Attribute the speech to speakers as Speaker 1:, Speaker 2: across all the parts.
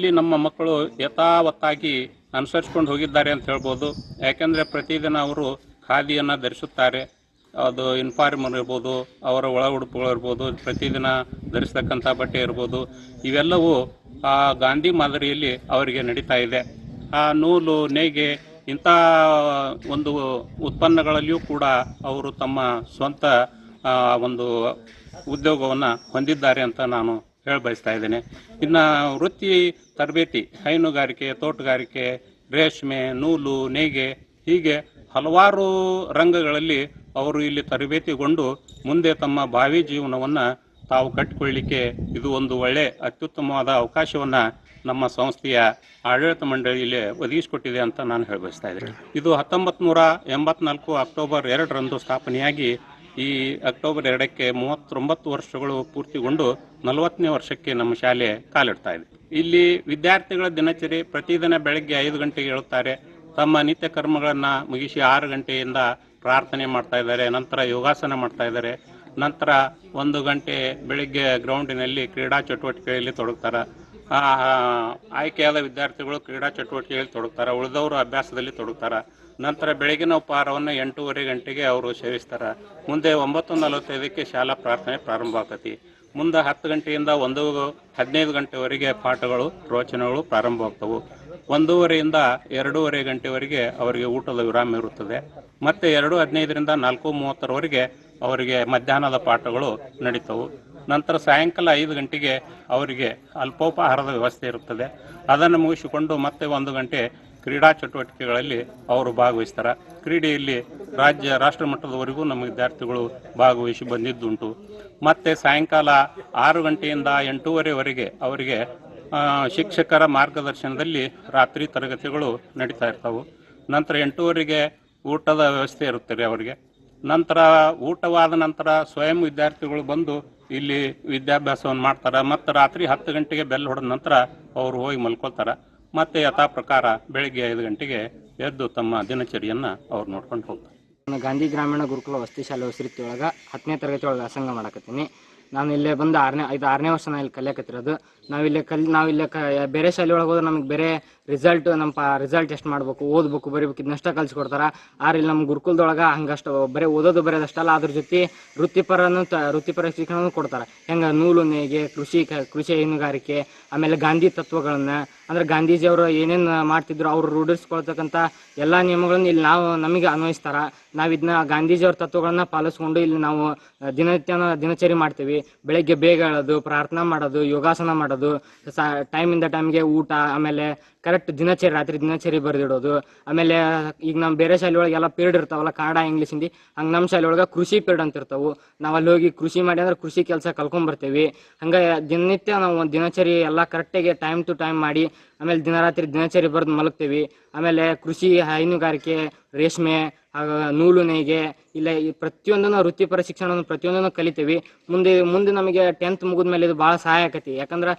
Speaker 1: ಇಲ್ಲಿ ನಮ್ಮ ಮಕ್ಕಳು ಯಥಾವತ್ತಾಗಿ ಅನುಸರಿಸ್ಕೊಂಡು ಹೋಗಿದ್ದಾರೆ ಅಂತ ಹೇಳ್ಬೋದು. ಯಾಕೆಂದರೆ ಪ್ರತಿದಿನ ಅವರು ಖಾದಿಯನ್ನು ಧರಿಸುತ್ತಾರೆ. ಅದು ಯೂನಿಫಾರ್ಮ್ ಇರ್ಬೋದು, ಅವರ ಒಳ ಉಡುಪುಗಳು ಇರ್ಬೋದು ಪ್ರತಿದಿನ ಧರಿಸ್ತಕ್ಕಂಥ ಬಟ್ಟೆ ಇರ್ಬೋದು. ಇವೆಲ್ಲವೂ ಆ ಗಾಂಧಿ ಮಾದರಿಯಲ್ಲಿ ಅವರಿಗೆ ನಡೀತಾ ಇದೆ. ಆ ನೂಲು, ನೇಯ್ಗೆ ಇಂಥ ಒಂದು ಉತ್ಪನ್ನಗಳಲ್ಲಿಯೂ ಕೂಡ ಅವರು ತಮ್ಮ ಸ್ವಂತ ಒಂದು ಉದ್ಯೋಗವನ್ನು ಹೊಂದಿದ್ದಾರೆ ಅಂತ ನಾನು ಹೇಳ ಬಯಸ್ತಾ ಇದ್ದೇನೆ. ಇನ್ನು ವೃತ್ತಿ ತರಬೇತಿ, ಹೈನುಗಾರಿಕೆ, ತೋಟಗಾರಿಕೆ, ರೇಷ್ಮೆ, ನೂಲು ನೇಯ್ಗೆ ಹೀಗೆ ಹಲವಾರು ರಂಗಗಳಲ್ಲಿ ಅವರು ಇಲ್ಲಿ ತರಬೇತಿಗೊಂಡು ಮುಂದೆ ತಮ್ಮ ಭಾವಿ ಜೀವನವನ್ನು ತಾವು ಕಟ್ಟಿಕೊಳ್ಳಿಕ್ಕೆ ಇದು ಒಂದು ಒಳ್ಳೆ ಅತ್ಯುತ್ತಮವಾದ ಅವಕಾಶವನ್ನು ನಮ್ಮ ಸಂಸ್ಥೆಯ ಆಡಳಿತ ಮಂಡಳಿಯಲ್ಲಿ ಒದಗಿಸಿಕೊಟ್ಟಿದೆ ಅಂತ ನಾನು ಹೇಳಬಯಸ್ತಾ ಇದ್ದೇನೆ. ಇದು ಹತ್ತೊಂಬತ್ತು ನೂರ ಎಂಬತ್ನಾಲ್ಕು ಅಕ್ಟೋಬರ್ ಎರಡರಂದು ಸ್ಥಾಪನೆಯಾಗಿ ಈ ಅಕ್ಟೋಬರ್ ಎರಡಕ್ಕೆ ಮೂವತ್ತೊಂಬತ್ತು ವರ್ಷಗಳು ಪೂರ್ತಿಗೊಂಡು ನಲವತ್ತನೇ ವರ್ಷಕ್ಕೆ ನಮ್ಮ ಶಾಲೆ ಕಾಲಿಡ್ತಾ ಇದೆ. ಇಲ್ಲಿ ವಿದ್ಯಾರ್ಥಿಗಳ ದಿನಚರಿ ಪ್ರತಿದಿನ ಬೆಳಗ್ಗೆ ಐದು ಗಂಟೆಗೆ ಏಳುತ್ತಾರೆ ತಮ್ಮ ನಿತ್ಯ ಕರ್ಮಗಳನ್ನು ಮುಗಿಸಿ ಆರು ಗಂಟೆಯಿಂದ ಪ್ರಾರ್ಥನೆ ಮಾಡ್ತಾ ಇದ್ದಾರೆ, ನಂತರ ಯೋಗಾಸನ ಮಾಡ್ತಾ ಇದ್ದಾರೆ, ನಂತರ ಒಂದು ಗಂಟೆ ಬೆಳಿಗ್ಗೆ ಗ್ರೌಂಡಿನಲ್ಲಿ ಕ್ರೀಡಾ ಚಟುವಟಿಕೆಯಲ್ಲಿ ತೊಡಗ್ತಾರೆ. ಆಯ್ಕೆಯಾದ ವಿದ್ಯಾರ್ಥಿಗಳು ಕ್ರೀಡಾ ಚಟುವಟಿಕೆಯಲ್ಲಿ ತೊಡಗ್ತಾರೆ, ಉಳಿದವರು ಅಭ್ಯಾಸದಲ್ಲಿ ತೊಡಗ್ತಾರೆ. ನಂತರ ಬೆಳಗಿನ ಉಪಹಾರವನ್ನು ಎಂಟೂವರೆ ಗಂಟೆಗೆ ಅವರು ಸೇವಿಸ್ತಾರೆ. ಮುಂದೆ ಒಂಬತ್ತು ನಲವತ್ತೈದಕ್ಕೆ ಶಾಲಾ ಪ್ರಾರ್ಥನೆ ಪ್ರಾರಂಭ ಆಗ್ತೈತಿ ಮುಂದೆ ಹತ್ತು ಗಂಟೆಯಿಂದ ಒಂದು ಹದಿನೈದು ಗಂಟೆವರೆಗೆ ಪಾಠಗಳು, ಪ್ರವಚನಗಳು ಆಗ್ತವೆ. ಒಂದೂವರೆಯಿಂದ ಎರಡೂವರೆ ಗಂಟೆವರೆಗೆ ಅವರಿಗೆ ಊಟದ ವಿರಾಮ ಇರುತ್ತದೆ. ಮತ್ತೆ ಎರಡು ಹದಿನೈದರಿಂದ ನಾಲ್ಕು ಮೂವತ್ತರವರೆಗೆ ಅವರಿಗೆ ಮಧ್ಯಾಹ್ನದ ಪಾಠಗಳು ನಡೀತವು. ನಂತರ ಸಾಯಂಕಾಲ ಐದು ಗಂಟೆಗೆ ಅವರಿಗೆ ಅಲ್ಪೋಪಹಾರದ ವ್ಯವಸ್ಥೆ ಇರುತ್ತದೆ. ಅದನ್ನು ಮುಗಿಸಿಕೊಂಡು ಮತ್ತೆ ಒಂದು ಗಂಟೆ ಕ್ರೀಡಾ ಚಟುವಟಿಕೆಗಳಲ್ಲಿ ಅವರು ಭಾಗವಹಿಸ್ತಾರೆ. ಕ್ರೀಡೆಯಲ್ಲಿ ರಾಜ್ಯ ರಾಷ್ಟ್ರ ಮಟ್ಟದವರೆಗೂ ನಮ್ಮ ವಿದ್ಯಾರ್ಥಿಗಳು ಭಾಗವಹಿಸಿ ಬಂದಿದ್ದುಂಟು. ಮತ್ತೆ ಸಾಯಂಕಾಲ ಆರು ಗಂಟೆಯಿಂದ ಎಂಟೂವರೆವರೆಗೆ ಅವರಿಗೆ ಶಿಕ್ಷಕರ ಮಾರ್ಗದರ್ಶನದಲ್ಲಿ ರಾತ್ರಿ ತರಗತಿಗಳು ನಡೀತಾ ಇರ್ತವೆ. ನಂತರ ಎಂಟೂವರೆಗೆ ಊಟದ ವ್ಯವಸ್ಥೆ ಇರುತ್ತೆ ರೀ ಅವರಿಗೆ. ನಂತರ ಊಟವಾದ ನಂತರ ಸ್ವಯಂ ವಿದ್ಯಾರ್ಥಿಗಳು ಬಂದು ಇಲ್ಲಿ ವಿದ್ಯಾಭ್ಯಾಸವನ್ನು ಮಾಡ್ತಾರೆ. ಮತ್ತು ರಾತ್ರಿ ಹತ್ತು ಗಂಟೆಗೆ ಬೆಲ್ ಹೊಡೆದ ನಂತರ ಅವರು ಹೋಗಿ ಮಲ್ಕೊಳ್ತಾರೆ. ಮತ್ತೆ ಯಥಾ ಪ್ರಕಾರ ಬೆಳಿಗ್ಗೆ ಐದು ಗಂಟೆಗೆ ಎದ್ದು ತಮ್ಮ ದಿನಚರಿಯನ್ನು ಅವ್ರು ನೋಡ್ಕೊಂಡು ಹೋಗ್ತಾರೆ.
Speaker 2: ಗಾಂಧಿ ಗ್ರಾಮೀಣ ಗುರುಕುಲ ವಸತಿ ಶಾಲೆ ಹೊಸರಿತಿ ಒಳಗೆ ಹತ್ತನೇ ತರಗತಿ ಒಳಗೆ ವ್ಯಾಸಂಗ ಮಾಡಕತ್ತೀನಿ. ನಾನು ಇಲ್ಲೇ ಬಂದು ಆರನೇ, ಐದು, ಆರನೇ ವರ್ಷ ಇಲ್ಲಿ ಕಲಿಯಕತ್ತಿರೋದು ಇಲ್ಲೇ ಕಲ್ ಇಲ್ಲೇ ಕ, ಬೇರೆ ಶಾಲೆ ಒಳಗೆ ಹೋದ್ರೆ ನಮಗೆ ಬೇರೆ ರಿಸಲ್ಟ್ ನಮ್ಮ ಪ ರಿಸಲ್ಟ್ ಎಷ್ಟು ಮಾಡ್ಬೇಕು, ಓದ್ಬೇಕು, ಬರೀಬೇಕು ಇದನ್ನಷ್ಟ ಕಲಿಸ್ಕೊಡ್ತಾರೆ ಆದ್ರೆ ಇಲ್ಲಿ ನಮ್ಮ ಗುರುಕುಲದೊಳಗೆ ಹಂಗಷ್ಟು, ಬರೀ ಓದೋದು ಬರೆಯೋದಷ್ಟಲ್ಲ ಅದ್ರ ಜೊತೆ ವೃತ್ತಿಪರನು ತ, ವೃತ್ತಿಪರ ಶಿಕ್ಷಣವನ್ನು ಕೊಡ್ತಾರೆ. ಹೆಂಗೆ ನೂಲು ನೇಗೆ ಕೃಷಿ ಕೃಷಿ ಹೈನುಗಾರಿಕೆ, ಆಮೇಲೆ ಗಾಂಧಿ ತತ್ವಗಳನ್ನು, ಅಂದ್ರೆ ಗಾಂಧೀಜಿಯವರು ಏನೇನು ಮಾಡ್ತಿದ್ರು, ಅವರು ರೂಢಿಸ್ಕೊಳ್ತಕ್ಕಂಥ ಎಲ್ಲ ನಿಯಮಗಳನ್ನು ಇಲ್ಲಿ ನಾವು ನಮಗೆ ಅನ್ವಯಿಸ್ತಾರ. ನಾವು ಇದನ್ನ ಗಾಂಧೀಜಿಯವ್ರ ತತ್ವಗಳನ್ನ ಪಾಲಿಸ್ಕೊಂಡು ಇಲ್ಲಿ ನಾವು ದಿನನಿತ್ಯ ದಿನಚರಿ ಮಾಡ್ತೀವಿ. ಬೆಳಗ್ಗೆ ಬೇಗ ಹೇಳೋದು ಪ್ರಾರ್ಥನಾ ಮಾಡೋದು, ಯೋಗಾಸನ ಮಾಡೋದು ಟೈಮಿಂದ ಟೈಮ್ಗೆ ಊಟ, ಆಮೇಲೆ ಕರೆಕ್ಟ್ ದಿನಚರಿ, ರಾತ್ರಿ ದಿನಚರಿ ಬರೆದಿಡೋದು. ಆಮೇಲೆ, ಈಗ ನಮ್ಮ ಬೇರೆ ಶಾಲೆ ಒಳಗೆ ಎಲ್ಲ ಪೀರಿಯಡ್ ಇರ್ತಾವಲ್ಲ, ಕನ್ನಡ, ಇಂಗ್ಲೀಷ್, ಹಿಂದಿ, ಹಂಗೆ ನಮ್ಮ ಶಾಲೆ ಒಳಗೆ ಕೃಷಿ ಪೀರಿಯಡ್ ಅಂತ ಇರ್ತಾವೆ. ನಾವು ಅಲ್ಲಿ ಹೋಗಿ ಕೃಷಿ ಮಾಡಿ ಅಂದ್ರೆ ಕೃಷಿ ಕೆಲಸ ಕಲ್ಕೊಂಬರ್ತೀವಿ ಹಂಗೆ ದಿನನಿತ್ಯ ನಾವು ಒಂದು ದಿನಚರಿ ಎಲ್ಲ ಕರೆಕ್ಟಾಗಿ ಟೈಮ್ ಟು ಟೈಮ್ ಮಾಡಿ, ಆಮೇಲೆ ದಿನರಾತ್ರಿ ದಿನಚರಿ ಬರೆದು ಮಲಗ್ತೀವಿ. ಆಮೇಲೆ ಕೃಷಿ ಹೈನುಗಾರಿಕೆ, ರೇಷ್ಮೆ ನೂಲು ನೇಯ್ಗೆ ಇಲ್ಲ ಈ ಪ್ರತಿಯೊಂದನ್ನು ವೃತ್ತಿಪರ ಶಿಕ್ಷಣವನ್ನು ಪ್ರತಿಯೊಂದನ್ನು ಕಲಿತೀವಿ. ಮುಂದೆ ಮುಂದೆ ನಮಗೆ ಟೆಂತ್ ಮುಗಿದ ಮೇಲೆ ಇದು ಭಾಳ ಸಹಾಯ ಆಕತಿ. ಯಾಕಂದ್ರೆ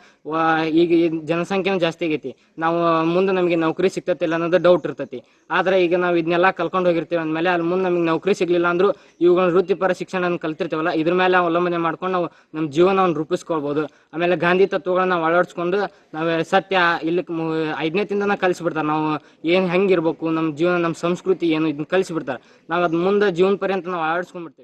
Speaker 2: ಈಗ ಜನಸಂಖ್ಯೆನೂ ಜಾಸ್ತಿ ಆಗೈತಿ. ನಾವು ಮುಂದೆ ನಮಗೆ ನೌಕರಿ ಸಿಗ್ತತಿಲ್ಲ ಅನ್ನೋದು ಡೌಟ್ ಇರ್ತೈತಿ. ಆದ್ರೆ ಈಗ ನಾವು ಇದನ್ನೆಲ್ಲ ಕಲ್ಕೊಂಡು ಹೋಗಿರ್ತೀವಿ ಅಂದಮೇಲೆ ಅಲ್ಲಿ ಮುಂದೆ ನಮಗೆ ನೌಕರಿ ಸಿಗಲಿಲ್ಲ ಅಂದ್ರು ಇವುಗಳ ವೃತ್ತಿಪರ ಶಿಕ್ಷಣ ಕಲ್ತಿರ್ತೀವಲ್ಲ, ಇದ್ರ ಮೇಲೆ ಅವಲಂಬನೆ ಮಾಡ್ಕೊಂಡು ನಾವು ನಮ್ಮ ಜೀವನವನ್ನು ರೂಪಿಸ್ಕೊಳ್ಬೋದು. ಆಮೇಲೆ ಗಾಂಧಿ ತತ್ವಗಳನ್ನ ನಾವು ಅಳವಡಿಸ್ಕೊಂಡು ನಾವು ಸತ್ಯ ಇಲ್ಲಿ ಐದನೇ ತಿಂದನ ಕಲಿಸ್ಬಿಡ್ತಾರೆ. ನಾವು ಏನು ಹೆಂಗಿರ್ಬೇಕು, ನಮ್ಮ ಜೀವನ, ನಮ್ಮ ಸಂಸ್ಕೃತಿ ಏನು, ಇದನ್ನ ಕಲಿಸ್ಬಿಡ್ತಾರೆ. ನಾವು ಅದು ಮುಂದೆ ಜೀವನ ಪರ್ಯಂತ ನಾವು ಅಳವಡಿಸ್ಕೊಂಡ್ಬಿಡ್ತೀವಿ